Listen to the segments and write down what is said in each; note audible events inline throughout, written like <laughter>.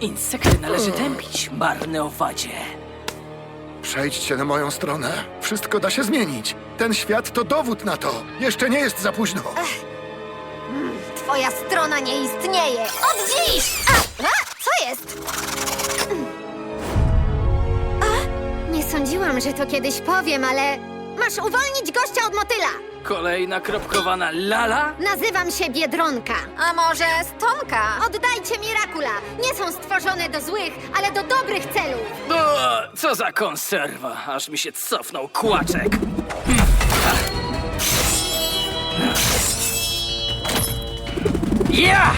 Insekty należy tępić, marne owadzie. Przejdźcie na moją stronę. Wszystko da się zmienić. Ten świat to dowód na to. Jeszcze nie jest za późno. Twoja strona nie istnieje! Od dziś! A, a, co jest? A, nie sądziłam, że to kiedyś powiem, ale masz uwolnić gościa od motyla! Kolejna kropkowana lala? Nazywam się Biedronka. A może Stonka? Oddajcie Mirakula! Nie są stworzone do złych, ale do dobrych celów! O, co za konserwa, aż mi się cofnął kłaczek. Ja!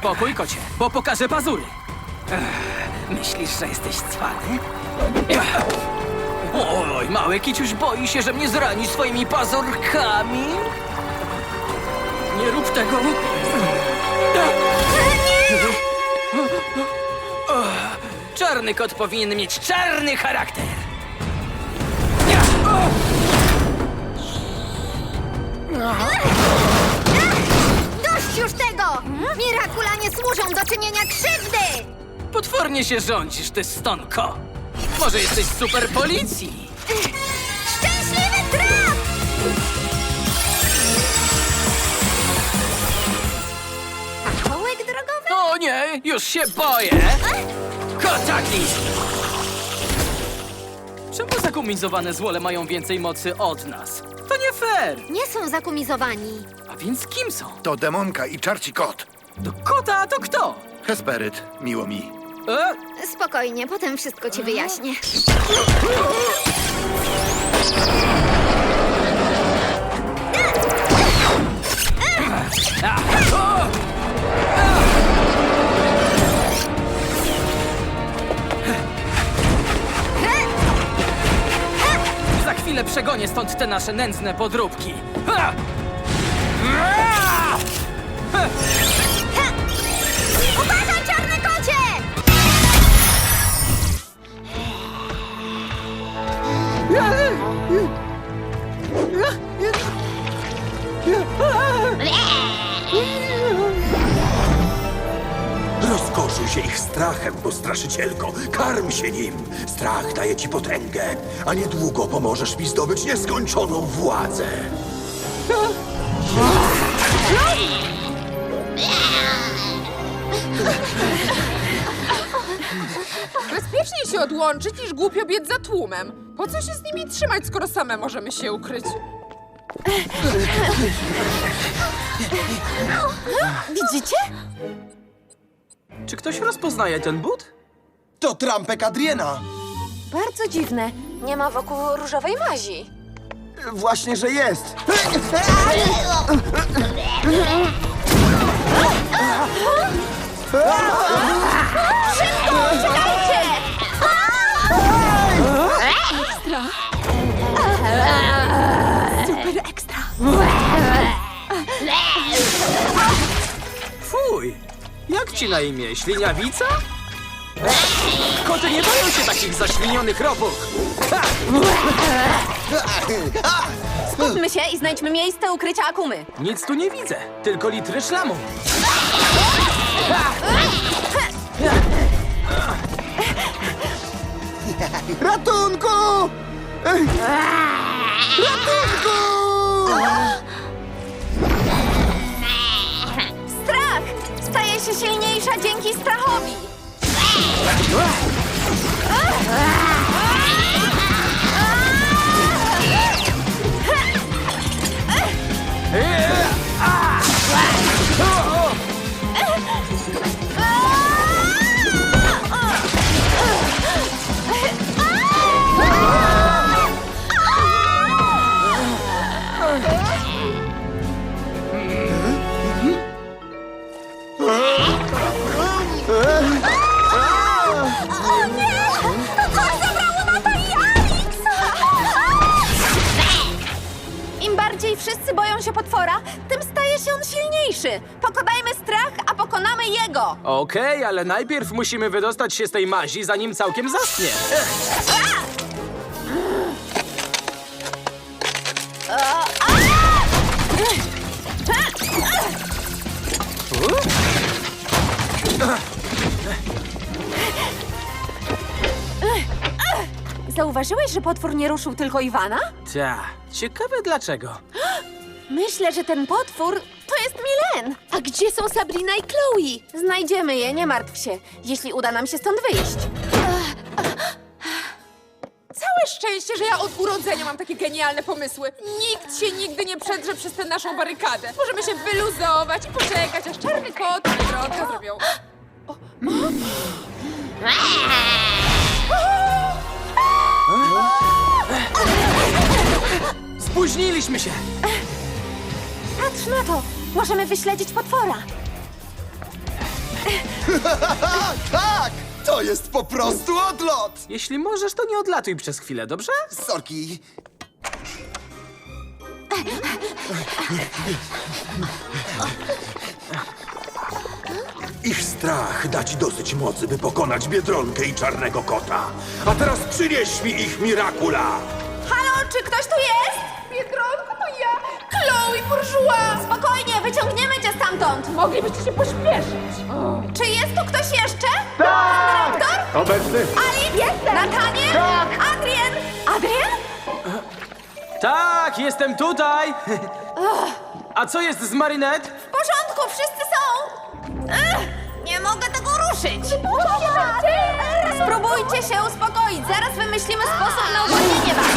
Spokój, kocie, bo pokażę pazury. Ech, Myślisz, że jesteś cwany? Oj, mały kiciuś boi się, że mnie zrani swoimi pazurkami. Nie rób tego. Czarny kot powinien mieć czarny charakter. Dość już tego! Mirakula nie służą do czynienia krzywdy! Potwornie się rządzisz, ty stonko. Może jesteś super policji? Szczęśliwy traf! A kołek drogowy? O nie, już się boję! Kotaklizm! Czemu zakumizowane złole mają więcej mocy od nas? To nie fair! Nie są zakumizowani. A więc kim są? To demonka i czarci kot. To kota, a to kto? Hesperyt, miło mi. E? Spokojnie, potem wszystko ci wyjaśnię. Za chwilę przegonię stąd te nasze nędzne podróbki. Ha! Bo straszycielko. Karm się nim. Strach daje ci potęgę, a niedługo pomożesz mi zdobyć nieskończoną władzę. Bezpieczniej się odłączyć niż głupio biec za tłumem. Po co się z nimi trzymać, skoro same możemy się ukryć? Widzicie? Czy ktoś rozpoznaje ten but? To trampek Adriena. Bardzo dziwne. Nie ma wokół różowej mazi. Właśnie, że jest. Fuj! Jak ci na imię? Śliniawica? Koty nie boją się takich zaślinionych robót! Skupmy się i znajdźmy miejsce ukrycia akumy. Nic tu nie widzę, tylko litry szlamu. Ratunku! Ratunku! staje się silniejsza dzięki strachowi. Yeah! Okej, ale najpierw musimy wydostać się z tej mazi, zanim całkiem zaschnie. Zauważyłeś, że potwór nie ruszył tylko Iwana? Ta, ciekawe dlaczego. <gasps> Myślę, że ten potwór A gdzie są Sabrina i Chloe? Znajdziemy je, nie martw się, jeśli uda nam się stąd wyjść. Całe szczęście, że ja od urodzenia mam takie genialne pomysły. Nikt się nigdy nie przedrze przez tę naszą barykadę. Możemy się wyluzować i poczekać, aż czarny kot i Biedronka zrobią... Spóźniliśmy się! Patrz na to! Możemy wyśledzić potwora. <laughs> Tak! To jest po prostu odlot! Jeśli możesz, to nie odlatuj przez chwilę, dobrze? Sorki. Ich strach da ci dosyć mocy, by pokonać Biedronkę i Czarnego Kota. A teraz przynieś mi ich Mirakula! Halo, czy ktoś tu jest? Ja! Chloe Bourgeois! Spokojnie, wyciągniemy cię stamtąd. Moglibyście się pośpieszyć. Czy jest tu ktoś jeszcze? Tak! Doktor? Obecny! Ali? Jestem! Natanie? Tak! Adrien? Adrien? Tak, jestem tutaj! A co jest z Marinette? W porządku, wszyscy są! Ech, nie mogę tego ruszyć! Spróbujcie się uspokoić, zaraz wymyślimy sposób na uwolnienie was!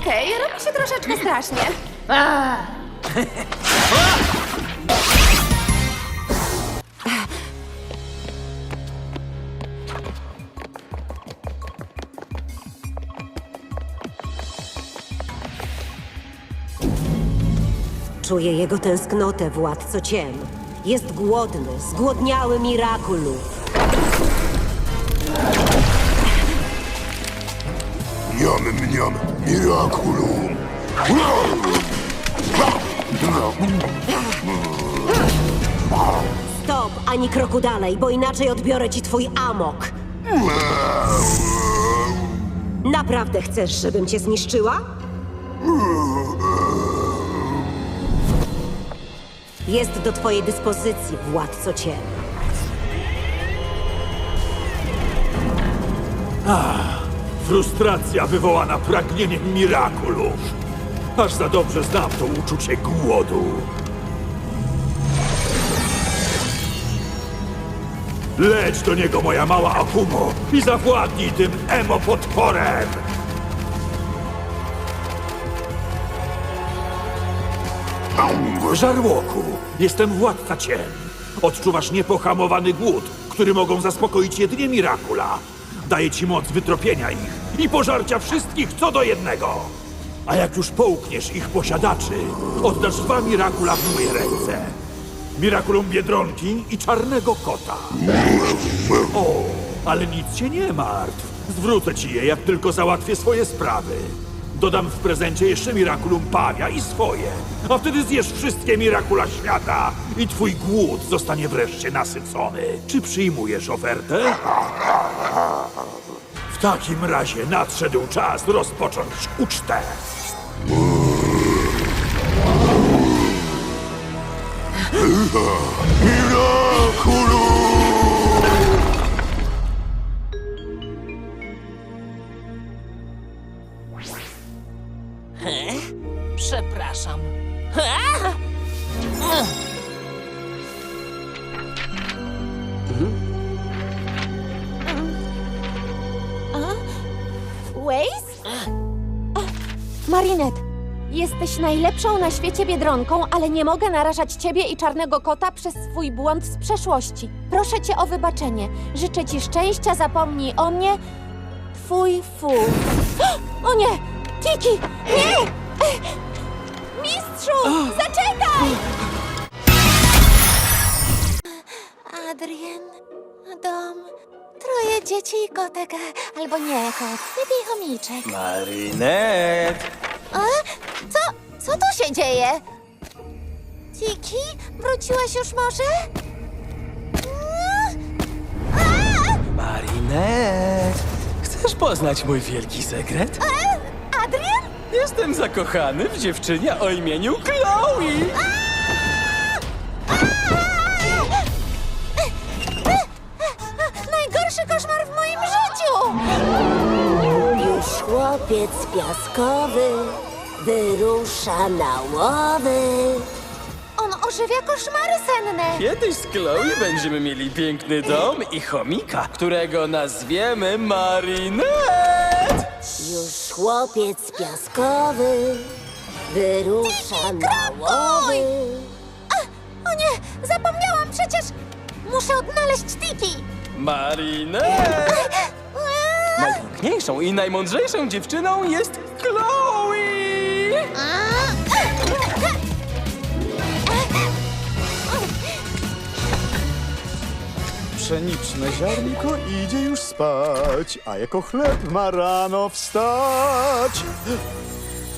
Okej, robi się troszeczkę strasznie. Czuję jego tęsknotę, władco ciem. Jest głodny, zgłodniały Mirakulu. Mniam, Miraculum! Stop, ani kroku dalej, bo inaczej odbiorę ci twój amok. Naprawdę chcesz, żebym cię zniszczyła? Jest do twojej dyspozycji, władco ciem. Frustracja wywołana pragnieniem Mirakulum. Aż za dobrze znam to uczucie głodu. Leć do niego, moja mała Akumo, i zawładnij tym emo-potworem! Żarłoku, jestem władca ciem. Odczuwasz niepohamowany głód, który mogą zaspokoić jedynie Mirakula. Daję ci moc wytropienia ich i pożarcia wszystkich co do jednego. A jak już połkniesz ich posiadaczy, oddasz dwa Mirakula w moje ręce. Mirakulum Biedronki i Czarnego Kota. O, ale nic się nie martw. Zwrócę ci je, jak tylko załatwię swoje sprawy. Dodam w prezencie jeszcze Mirakulum Pawia i swoje. A wtedy zjesz wszystkie Mirakula świata i twój głód zostanie wreszcie nasycony. Czy przyjmujesz ofertę? W takim razie nadszedł czas rozpocząć ucztę. Przepraszam. Waze? Marinette, jesteś najlepszą na świecie biedronką, ale nie mogę narażać ciebie i czarnego kota przez swój błąd z przeszłości. Proszę cię o wybaczenie. Życzę ci szczęścia, zapomnij o mnie. Twój fu. O nie! Tiki! Nie! Mistrzu! Zaczekaj! Adrien, dom, Troje dzieci i kotek. Albo nie kot, lepiej chomiczek. Marinette! A? Co? Co tu się dzieje? Tiki? Wróciłaś już może? Marinette! Chcesz poznać mój wielki sekret? Adrian? Jestem zakochany w dziewczynie o imieniu Chloe! Chłopiec piaskowy wyrusza na łowy. On ożywia koszmary senne. Kiedyś z Chloe będziemy mieli piękny dom i chomika, którego nazwiemy Marinette! Już chłopiec piaskowy wyrusza na łowy. O nie, zapomniałam przecież! Muszę odnaleźć Tiki! Marinette! Najpiękniejszą i najmądrzejszą dziewczyną jest Chloe! Pszeniczne ziarnko idzie już spać, a jako chleb ma rano wstać.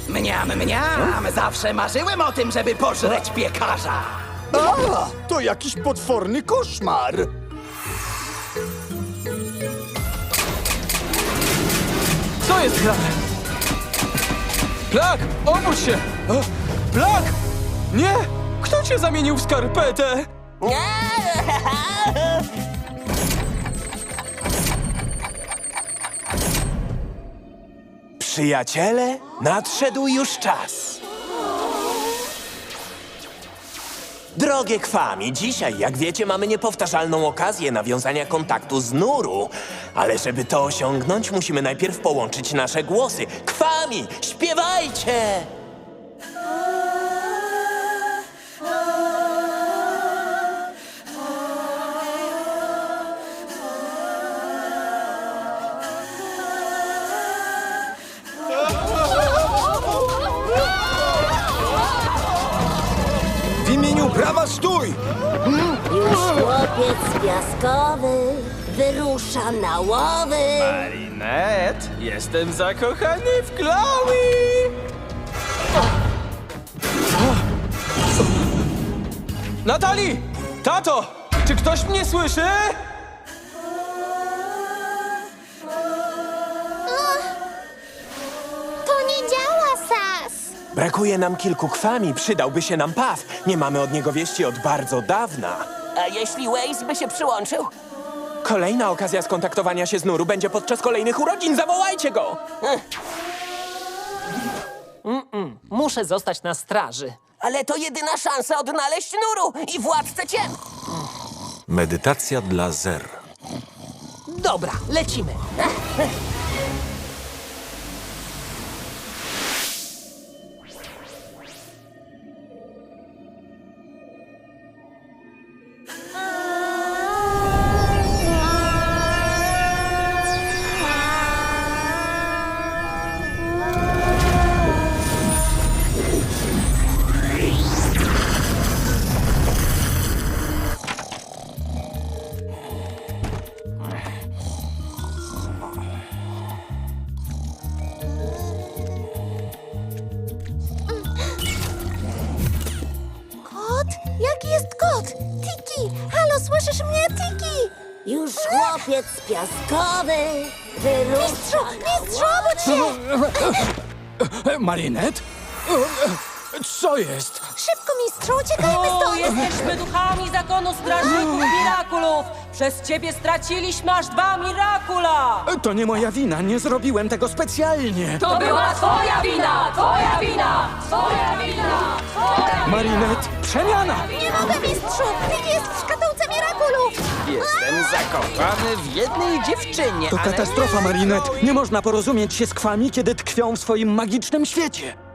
Mniam, mniam! Zawsze marzyłem o tym, żeby pożreć piekarza! A, to jakiś potworny koszmar. Co jest grane? Plak! Obudź się! O, Plak! Nie! Kto cię zamienił w skarpetę? Przyjaciele, nadszedł już czas. Drogie Kwami, dzisiaj, jak wiecie, mamy niepowtarzalną okazję nawiązania kontaktu z Nuru. Ale żeby to osiągnąć, musimy najpierw połączyć nasze głosy. Kwami, śpiewajcie! Chłopiec piaskowy wyrusza na łowy. Marinette, jestem zakochany w Chloe! Natali! Tato! Czy ktoś mnie słyszy? To nie działa, Sas! Brakuje nam kilku Kwami, przydałby się nam Paw. Nie mamy od niego wieści od bardzo dawna. Jeśli Waze by się przyłączył? Kolejna okazja skontaktowania się z Nuru będzie podczas kolejnych urodzin. Zawołajcie go! Muszę zostać na straży. Ale to jedyna szansa odnaleźć Nuru i władcę ciem. Medytacja dla zer. Dobra, lecimy. <laughs> Kot? Jaki jest kot? Tiki! Halo, słyszysz mnie, Tiki? Już chłopiec piaskowy Mistrzu, wyrusza na mistrzu, obudź się! <laughs> Marinette? Co jest? Szybko, mistrzu, uciekajmy stąd! Jesteśmy duchami zakonu strażników Mirakulów! Przez ciebie straciliśmy aż dwa Mirakula! To nie moja wina, nie zrobiłem tego specjalnie. To była twoja wina! Twoja wina! Twoja wina! Marinette, przemiana! Nie mogę, mistrzu! Tiki jest w szkatułce Mirakulów! Jestem zakochany w jednej dziewczynie. To katastrofa, Marinette. Nie można porozumieć się z kwami, kiedy tkwią w swoim magicznym świecie.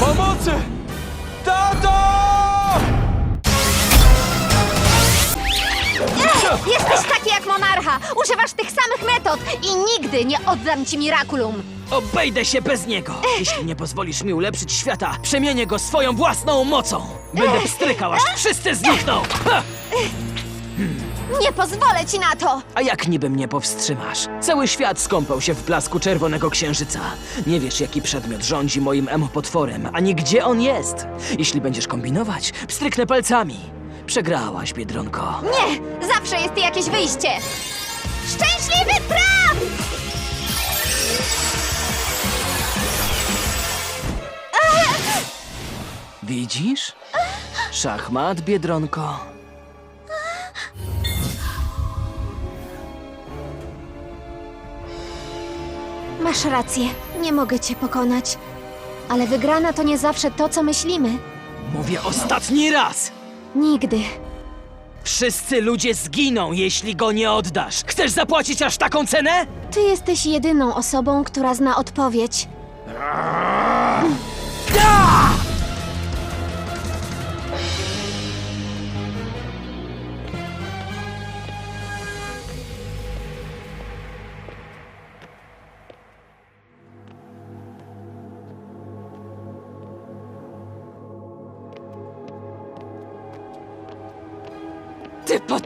Pomocy! Tato! Ej, jesteś taki jak monarcha! Używasz tych samych metod i nigdy nie oddam ci Miraculum! Obejdę się bez niego. Jeśli nie pozwolisz mi ulepszyć świata, przemienię go swoją własną mocą. Będę pstrykał, aż wszyscy znikną. Ha! Nie pozwolę ci na to! A jak niby mnie powstrzymasz? Cały świat skąpał się w blasku czerwonego księżyca. Nie wiesz, jaki przedmiot rządzi moim emo-potworem, ani gdzie on jest. Jeśli będziesz kombinować, pstryknę palcami. Przegrałaś, Biedronko. Nie! Zawsze jest jakieś wyjście! Szczęśliwy traf! Widzisz? Szachmat, Biedronko. Masz rację, nie mogę cię pokonać. Ale wygrana to nie zawsze to, co myślimy. Mówię ostatni raz! Nigdy. Wszyscy ludzie zginą, jeśli go nie oddasz. Chcesz zapłacić aż taką cenę? Ty jesteś jedyną osobą, która zna odpowiedź. Ty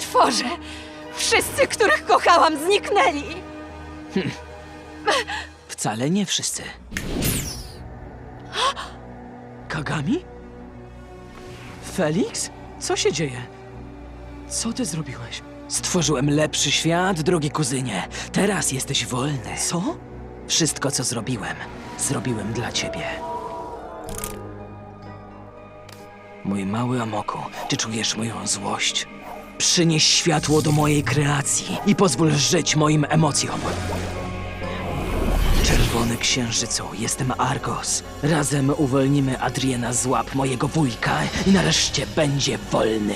potworze! Wszyscy, których kochałam, zniknęli! Wcale nie wszyscy. Kagami? Felix? Co się dzieje? Co ty zrobiłeś? Stworzyłem lepszy świat, drogi kuzynie. Teraz jesteś wolny. Co? Wszystko, co zrobiłem, zrobiłem dla ciebie. Mój mały Amoku, czy czujesz moją złość? Przynieś światło do mojej kreacji i pozwól żyć moim emocjom. Czerwony księżycu, jestem Argos. Razem uwolnimy Adriena z łap mojego wujka i nareszcie będzie wolny.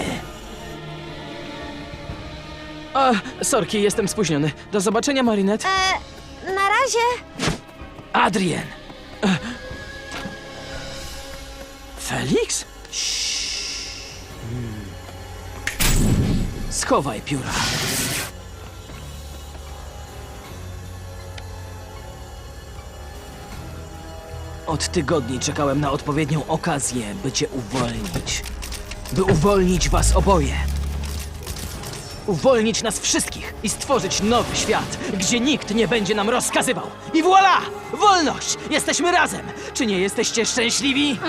A, sorki, jestem spóźniony. Do zobaczenia, Marinette. E, na razie. Adrien! E. Felix? Schowaj pióra. Od tygodni czekałem na odpowiednią okazję, by cię uwolnić. By uwolnić was oboje. Uwolnić nas wszystkich i stworzyć nowy świat, gdzie nikt nie będzie nam rozkazywał. I voilà! Wolność! Jesteśmy razem! Czy nie jesteście szczęśliwi? <laughs>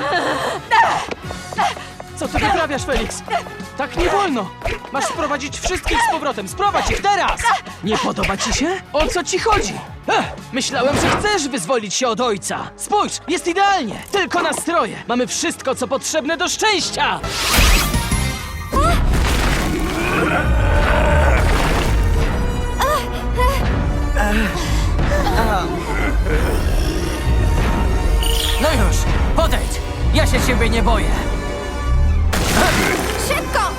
Co ty wyprawiasz, Felix? Tak nie wolno! Masz sprowadzić wszystkich z powrotem! Sprowadź ich teraz! Nie podoba ci się? O co ci chodzi? Ech, myślałem, że chcesz wyzwolić się od ojca! Spójrz, jest idealnie! Tylko nastroje! Mamy wszystko, co potrzebne do szczęścia! No już, podejdź! Ja się ciebie nie boję!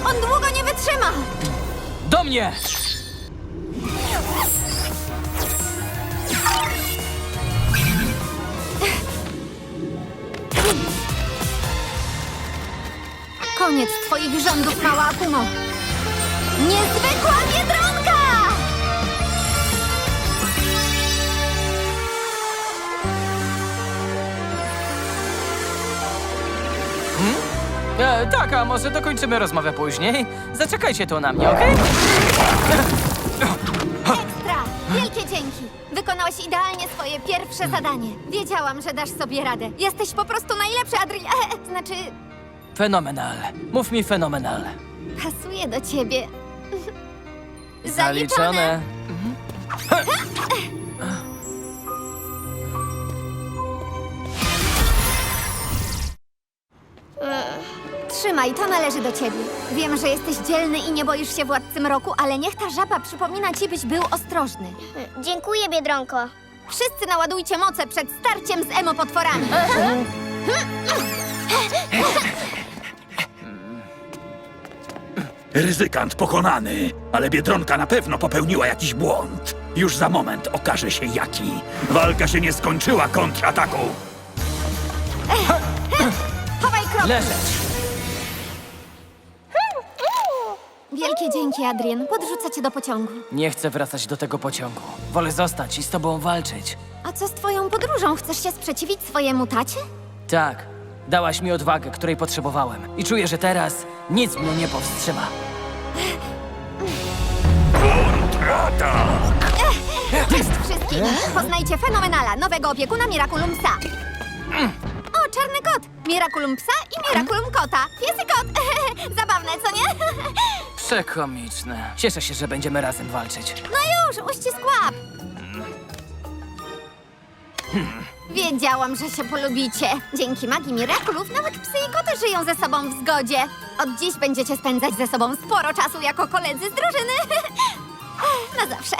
On długo nie wytrzyma! Do mnie! Koniec twoich rządów, mała Akumo! Niezwykła Biedronka! E, tak, a może dokończymy rozmowę później? Zaczekajcie tu na mnie, okej? Ekstra! Wielkie dzięki! Wykonałeś idealnie swoje pierwsze zadanie. Wiedziałam, że dasz sobie radę. Jesteś po prostu najlepszy, Adri... E, znaczy, Fenomenal. Mów mi fenomenal. pasuje do ciebie. Zaliczone. Trzymaj, to należy do ciebie. Wiem, że jesteś dzielny i nie boisz się władcy mroku, ale niech ta żaba przypomina ci, byś był ostrożny. Dziękuję, Biedronko. Wszyscy naładujcie moce przed starciem z emo-potworami. Ryzykant pokonany, ale Biedronka na pewno popełniła jakiś błąd. Już za moment okaże się jaki. Walka się nie skończyła kontrataku. Chowaj krok! Leżeć. Wielkie dzięki, Adrien. Podrzucę cię do pociągu. Nie chcę wracać do tego pociągu. Wolę zostać i z tobą walczyć. A co z twoją podróżą? Chcesz się sprzeciwić swojemu tacie? Tak, dałaś mi odwagę, której potrzebowałem. I czuję, że teraz nic mnie nie powstrzyma. Cześć wszystkim! Poznajcie Fenomenala, nowego opiekuna Miraculum Psa. O, czarny kot! Miraculum Psa i Miraculum Kota. Piesy kot! <laughs> Zabawne, co nie? Przekomiczne. Cieszę się, że będziemy razem walczyć. No już, uścisk łap! Wiedziałam, że się polubicie. Dzięki magii Miraculów nawet psy i koty żyją ze sobą w zgodzie. Od dziś będziecie spędzać ze sobą sporo czasu jako koledzy z drużyny. <laughs> Na zawsze.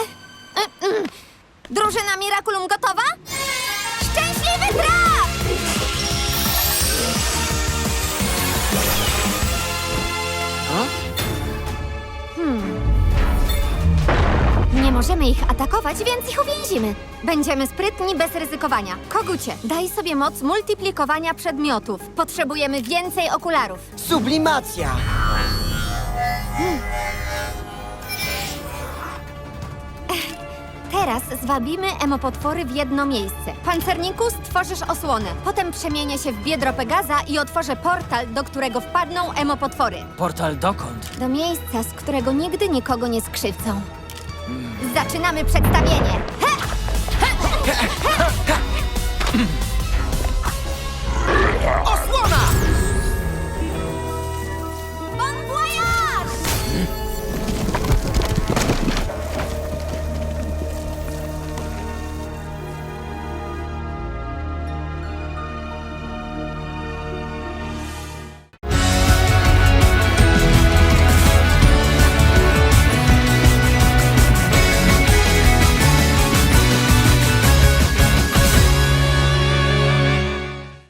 Drużyna Miraculum gotowa? Możemy ich atakować, więc ich uwięzimy. Będziemy sprytni bez ryzykowania. Kogucie, daj sobie moc multiplikowania przedmiotów. Potrzebujemy więcej okularów. Sublimacja! Teraz zwabimy emopotwory w jedno miejsce. Pancerniku, stworzysz osłonę. Potem przemienię się w biedro Pegaza i otworzę portal, do którego wpadną emopotwory. Portal dokąd? Do miejsca, z którego nigdy nikogo nie skrzywcą. Zaczynamy przedstawienie.